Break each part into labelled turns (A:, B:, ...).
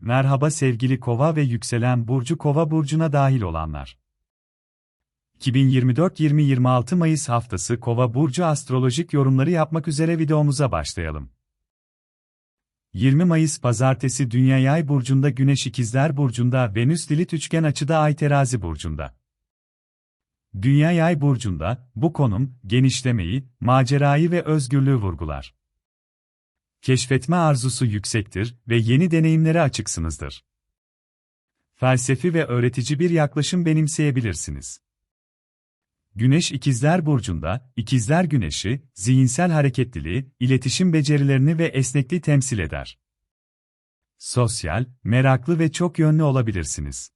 A: Merhaba sevgili Kova ve yükselen burcu Kova burcuna dahil olanlar. 2024-2026 Mayıs haftası Kova burcu astrolojik yorumları yapmak üzere videomuza başlayalım. 20 Mayıs Pazartesi Dünya Yay burcunda Güneş İkizler burcunda Venüs Dilit üçgen açıda Ay Terazi burcunda. Dünya Yay burcunda bu konum genişlemeyi, macerayı ve özgürlüğü vurgular. Keşfetme arzusu yüksektir ve yeni deneyimlere açıksınızdır. Felsefi ve öğretici bir yaklaşım benimseyebilirsiniz. Güneş İkizler burcunda, İkizler Güneşi, zihinsel hareketliliği, iletişim becerilerini ve esnekliği temsil eder. Sosyal, meraklı ve çok yönlü olabilirsiniz.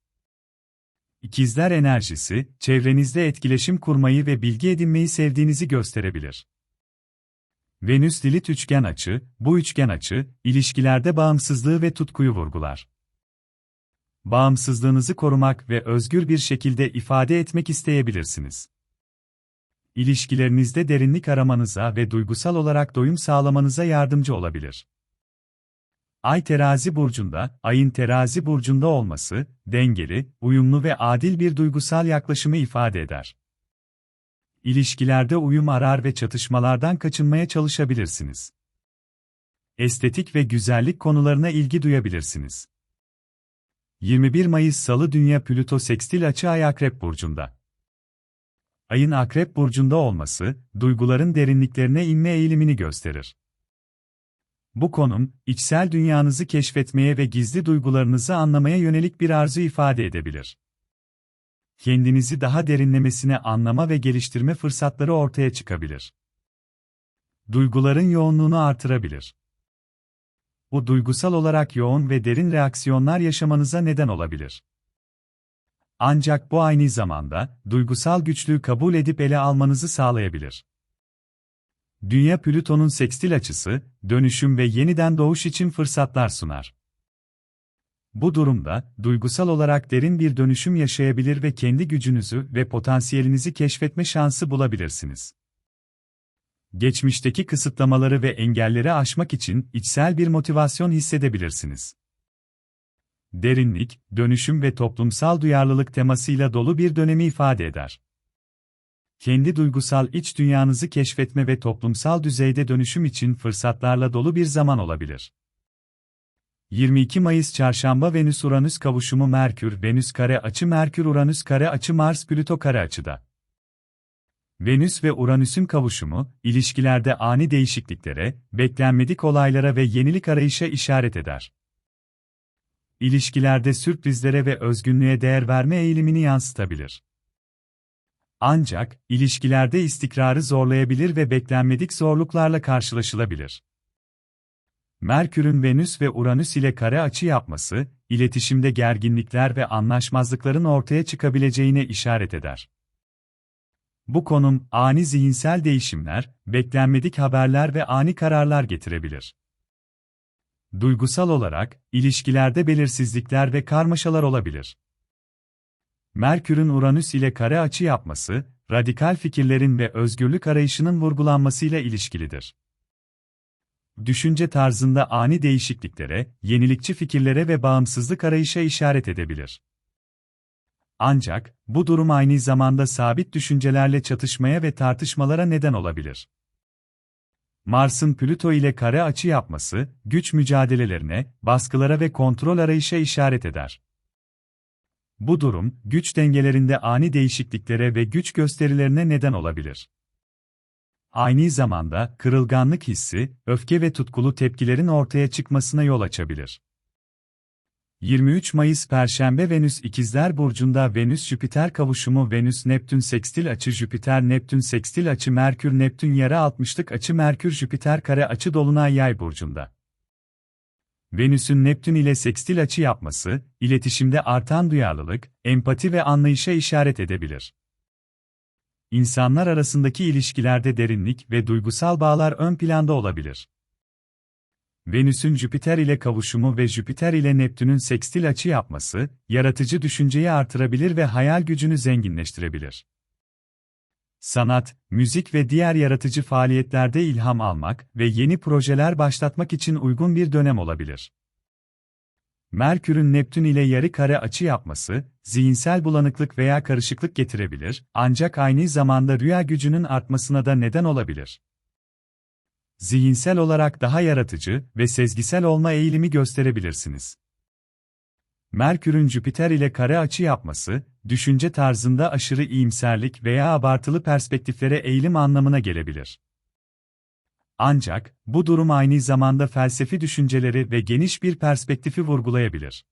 A: İkizler enerjisi, çevrenizde etkileşim kurmayı ve bilgi edinmeyi sevdiğinizi gösterebilir. Venüs Dilit üçgen açı, bu üçgen açı, ilişkilerde bağımsızlığı ve tutkuyu vurgular. Bağımsızlığınızı korumak ve özgür bir şekilde ifade etmek isteyebilirsiniz. İlişkilerinizde derinlik aramanıza ve duygusal olarak doyum sağlamanıza yardımcı olabilir. Ay terazi burcunda, ayın terazi burcunda olması, dengeli, uyumlu ve adil bir duygusal yaklaşımı ifade eder. İlişkilerde uyum arar ve çatışmalardan kaçınmaya çalışabilirsiniz. Estetik ve güzellik konularına ilgi duyabilirsiniz. 21 Mayıs Salı Dünya Plüto sekstil açı Ay Akrep Burcu'nda. Ayın Akrep Burcu'nda olması, duyguların derinliklerine inme eğilimini gösterir. Bu konum, içsel dünyanızı keşfetmeye ve gizli duygularınızı anlamaya yönelik bir arzu ifade edebilir kendinizi daha derinlemesine anlama ve geliştirme fırsatları ortaya çıkabilir. Duyguların yoğunluğunu artırabilir. Bu duygusal olarak yoğun ve derin reaksiyonlar yaşamanıza neden olabilir. Ancak bu aynı zamanda duygusal güçlüğü kabul edip ele almanızı sağlayabilir. Dünya Plüton'un sekstil açısı, dönüşüm ve yeniden doğuş için fırsatlar sunar. Bu durumda, duygusal olarak derin bir dönüşüm yaşayabilir ve kendi gücünüzü ve potansiyelinizi keşfetme şansı bulabilirsiniz. Geçmişteki kısıtlamaları ve engelleri aşmak için içsel bir motivasyon hissedebilirsiniz. Derinlik, dönüşüm ve toplumsal duyarlılık temasıyla dolu bir dönemi ifade eder. Kendi duygusal iç dünyanızı keşfetme ve toplumsal düzeyde dönüşüm için fırsatlarla dolu bir zaman olabilir. 22 Mayıs Çarşamba Venüs-Uranüs kavuşumu Merkür-Venüs kare açı Merkür-Uranüs kare açı Mars-Plüto kare açıda. Venüs ve Uranüs'ün kavuşumu, ilişkilerde ani değişikliklere, beklenmedik olaylara ve yenilik arayışa işaret eder. İlişkilerde sürprizlere ve özgünlüğe değer verme eğilimini yansıtabilir. Ancak, ilişkilerde istikrarı zorlayabilir ve beklenmedik zorluklarla karşılaşılabilir. Merkür'ün Venüs ve Uranüs ile kare açı yapması, iletişimde gerginlikler ve anlaşmazlıkların ortaya çıkabileceğine işaret eder. Bu konum, ani zihinsel değişimler, beklenmedik haberler ve ani kararlar getirebilir. Duygusal olarak, ilişkilerde belirsizlikler ve karmaşalar olabilir. Merkür'ün Uranüs ile kare açı yapması, radikal fikirlerin ve özgürlük arayışının vurgulanmasıyla ilişkilidir düşünce tarzında ani değişikliklere, yenilikçi fikirlere ve bağımsızlık arayışa işaret edebilir. Ancak, bu durum aynı zamanda sabit düşüncelerle çatışmaya ve tartışmalara neden olabilir. Mars'ın Plüto ile kare açı yapması, güç mücadelelerine, baskılara ve kontrol arayışa işaret eder. Bu durum, güç dengelerinde ani değişikliklere ve güç gösterilerine neden olabilir. Aynı zamanda kırılganlık hissi, öfke ve tutkulu tepkilerin ortaya çıkmasına yol açabilir. 23 Mayıs Perşembe Venüs İkizler Burcu'nda Venüs-Jüpiter kavuşumu Venüs-Neptün sekstil açı Jüpiter-Neptün sekstil açı Merkür-Neptün yarı 60'lık açı Merkür-Jüpiter kare açı Dolunay Yay Burcu'nda. Venüs'ün Neptün ile sekstil açı yapması, iletişimde artan duyarlılık, empati ve anlayışa işaret edebilir. İnsanlar arasındaki ilişkilerde derinlik ve duygusal bağlar ön planda olabilir. Venüs'ün Jüpiter ile kavuşumu ve Jüpiter ile Neptün'ün sekstil açı yapması, yaratıcı düşünceyi artırabilir ve hayal gücünü zenginleştirebilir. Sanat, müzik ve diğer yaratıcı faaliyetlerde ilham almak ve yeni projeler başlatmak için uygun bir dönem olabilir. Merkür'ün Neptün ile yarı kare açı yapması, zihinsel bulanıklık veya karışıklık getirebilir, ancak aynı zamanda rüya gücünün artmasına da neden olabilir. Zihinsel olarak daha yaratıcı ve sezgisel olma eğilimi gösterebilirsiniz. Merkür'ün Jüpiter ile kare açı yapması, düşünce tarzında aşırı iyimserlik veya abartılı perspektiflere eğilim anlamına gelebilir. Ancak, bu durum aynı zamanda felsefi düşünceleri ve geniş bir perspektifi vurgulayabilir.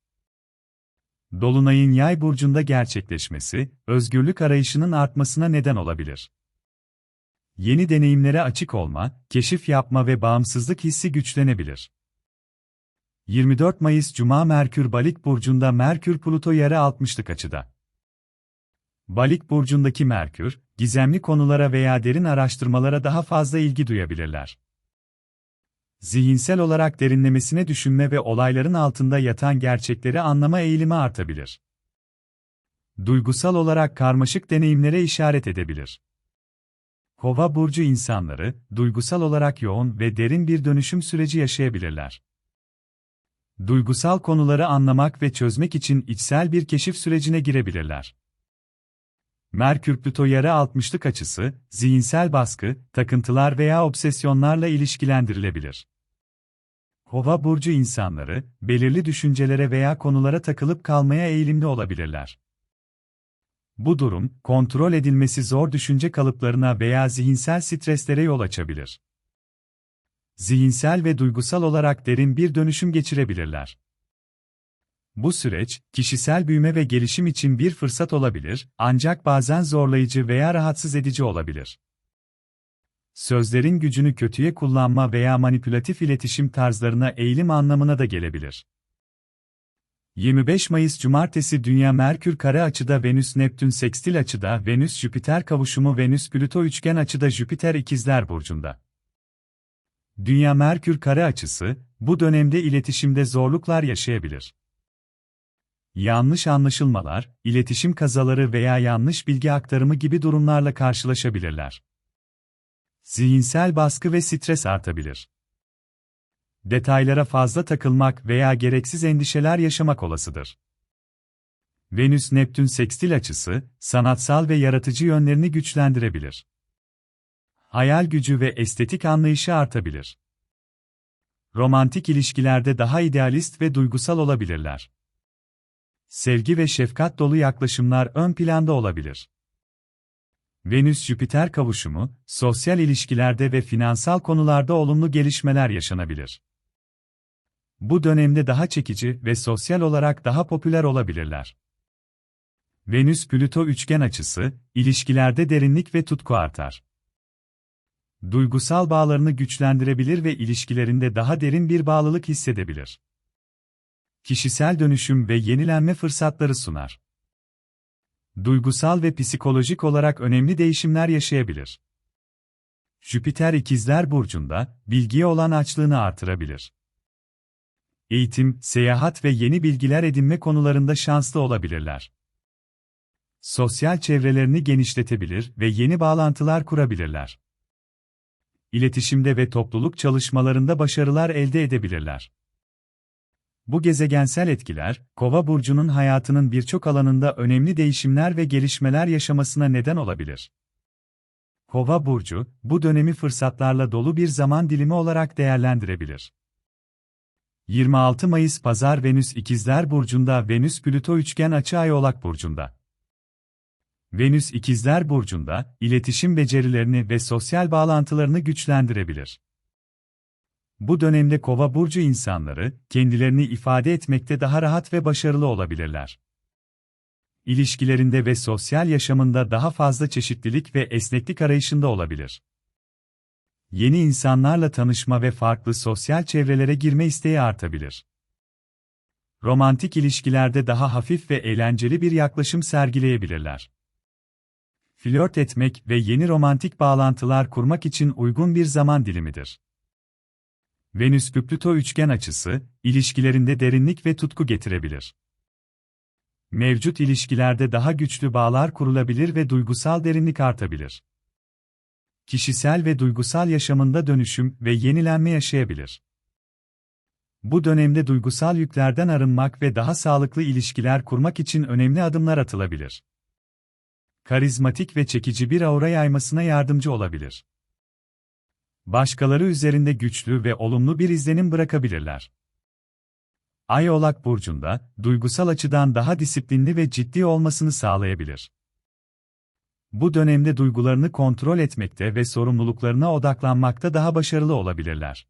A: Dolunay'ın yay burcunda gerçekleşmesi, özgürlük arayışının artmasına neden olabilir. Yeni deneyimlere açık olma, keşif yapma ve bağımsızlık hissi güçlenebilir. 24 Mayıs Cuma Merkür Balık burcunda Merkür Pluto yarı 60'lık açıda. Balık burcundaki Merkür, gizemli konulara veya derin araştırmalara daha fazla ilgi duyabilirler. Zihinsel olarak derinlemesine düşünme ve olayların altında yatan gerçekleri anlama eğilimi artabilir. Duygusal olarak karmaşık deneyimlere işaret edebilir. Kova burcu insanları, duygusal olarak yoğun ve derin bir dönüşüm süreci yaşayabilirler. Duygusal konuları anlamak ve çözmek için içsel bir keşif sürecine girebilirler. Merkür-Plüto yarı 60'lık açısı, zihinsel baskı, takıntılar veya obsesyonlarla ilişkilendirilebilir. Kova burcu insanları, belirli düşüncelere veya konulara takılıp kalmaya eğilimli olabilirler. Bu durum, kontrol edilmesi zor düşünce kalıplarına veya zihinsel streslere yol açabilir. Zihinsel ve duygusal olarak derin bir dönüşüm geçirebilirler. Bu süreç, kişisel büyüme ve gelişim için bir fırsat olabilir, ancak bazen zorlayıcı veya rahatsız edici olabilir. Sözlerin gücünü kötüye kullanma veya manipülatif iletişim tarzlarına eğilim anlamına da gelebilir. 25 Mayıs Cumartesi Dünya Merkür kare açıda Venüs Neptün sekstil açıda Venüs Jüpiter kavuşumu Venüs Plüto üçgen açıda Jüpiter ikizler burcunda. Dünya Merkür kare açısı bu dönemde iletişimde zorluklar yaşayabilir. Yanlış anlaşılmalar, iletişim kazaları veya yanlış bilgi aktarımı gibi durumlarla karşılaşabilirler. Zihinsel baskı ve stres artabilir. Detaylara fazla takılmak veya gereksiz endişeler yaşamak olasıdır. Venüs-Neptün sekstil açısı, sanatsal ve yaratıcı yönlerini güçlendirebilir. Hayal gücü ve estetik anlayışı artabilir. Romantik ilişkilerde daha idealist ve duygusal olabilirler. Sevgi ve şefkat dolu yaklaşımlar ön planda olabilir. Venüs-Jüpiter kavuşumu, sosyal ilişkilerde ve finansal konularda olumlu gelişmeler yaşanabilir. Bu dönemde daha çekici ve sosyal olarak daha popüler olabilirler. Venüs-Plüto üçgen açısı, ilişkilerde derinlik ve tutku artar. Duygusal bağlarını güçlendirebilir ve ilişkilerinde daha derin bir bağlılık hissedebilir. Kişisel dönüşüm ve yenilenme fırsatları sunar duygusal ve psikolojik olarak önemli değişimler yaşayabilir. Jüpiter ikizler burcunda, bilgiye olan açlığını artırabilir. Eğitim, seyahat ve yeni bilgiler edinme konularında şanslı olabilirler. Sosyal çevrelerini genişletebilir ve yeni bağlantılar kurabilirler. İletişimde ve topluluk çalışmalarında başarılar elde edebilirler. Bu gezegensel etkiler, Kova burcunun hayatının birçok alanında önemli değişimler ve gelişmeler yaşamasına neden olabilir. Kova burcu, bu dönemi fırsatlarla dolu bir zaman dilimi olarak değerlendirebilir. 26 Mayıs Pazar Venüs İkizler burcunda Venüs Plüto üçgen açı Ay Oğlak burcunda. Venüs İkizler burcunda iletişim becerilerini ve sosyal bağlantılarını güçlendirebilir. Bu dönemde Kova burcu insanları kendilerini ifade etmekte daha rahat ve başarılı olabilirler. İlişkilerinde ve sosyal yaşamında daha fazla çeşitlilik ve esneklik arayışında olabilir. Yeni insanlarla tanışma ve farklı sosyal çevrelere girme isteği artabilir. Romantik ilişkilerde daha hafif ve eğlenceli bir yaklaşım sergileyebilirler. Flört etmek ve yeni romantik bağlantılar kurmak için uygun bir zaman dilimidir. Venüs-Plüto üçgen açısı, ilişkilerinde derinlik ve tutku getirebilir. Mevcut ilişkilerde daha güçlü bağlar kurulabilir ve duygusal derinlik artabilir. kişisel ve duygusal yaşamında dönüşüm ve yenilenme yaşayabilir. Bu dönemde duygusal yüklerden arınmak ve daha sağlıklı ilişkiler kurmak için önemli adımlar atılabilir. Karizmatik ve çekici bir aura yaymasına yardımcı olabilir. Başkaları üzerinde güçlü ve olumlu bir izlenim bırakabilirler. Ay Oğlak burcunda duygusal açıdan daha disiplinli ve ciddi olmasını sağlayabilir. Bu dönemde duygularını kontrol etmekte ve sorumluluklarına odaklanmakta daha başarılı olabilirler.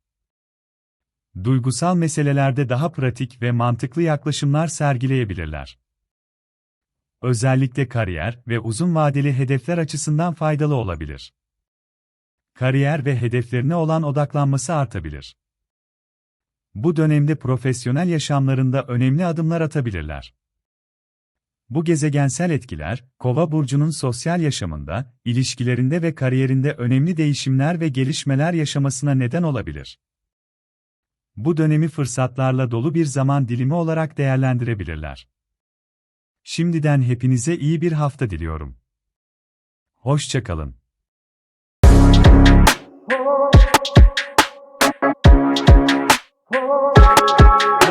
A: Duygusal meselelerde daha pratik ve mantıklı yaklaşımlar sergileyebilirler. Özellikle kariyer ve uzun vadeli hedefler açısından faydalı olabilir. Kariyer ve hedeflerine olan odaklanması artabilir. Bu dönemde profesyonel yaşamlarında önemli adımlar atabilirler. Bu gezegensel etkiler, Kova burcunun sosyal yaşamında, ilişkilerinde ve kariyerinde önemli değişimler ve gelişmeler yaşamasına neden olabilir. Bu dönemi fırsatlarla dolu bir zaman dilimi olarak değerlendirebilirler. Şimdiden hepinize iyi bir hafta diliyorum. Hoşçakalın.
B: Oh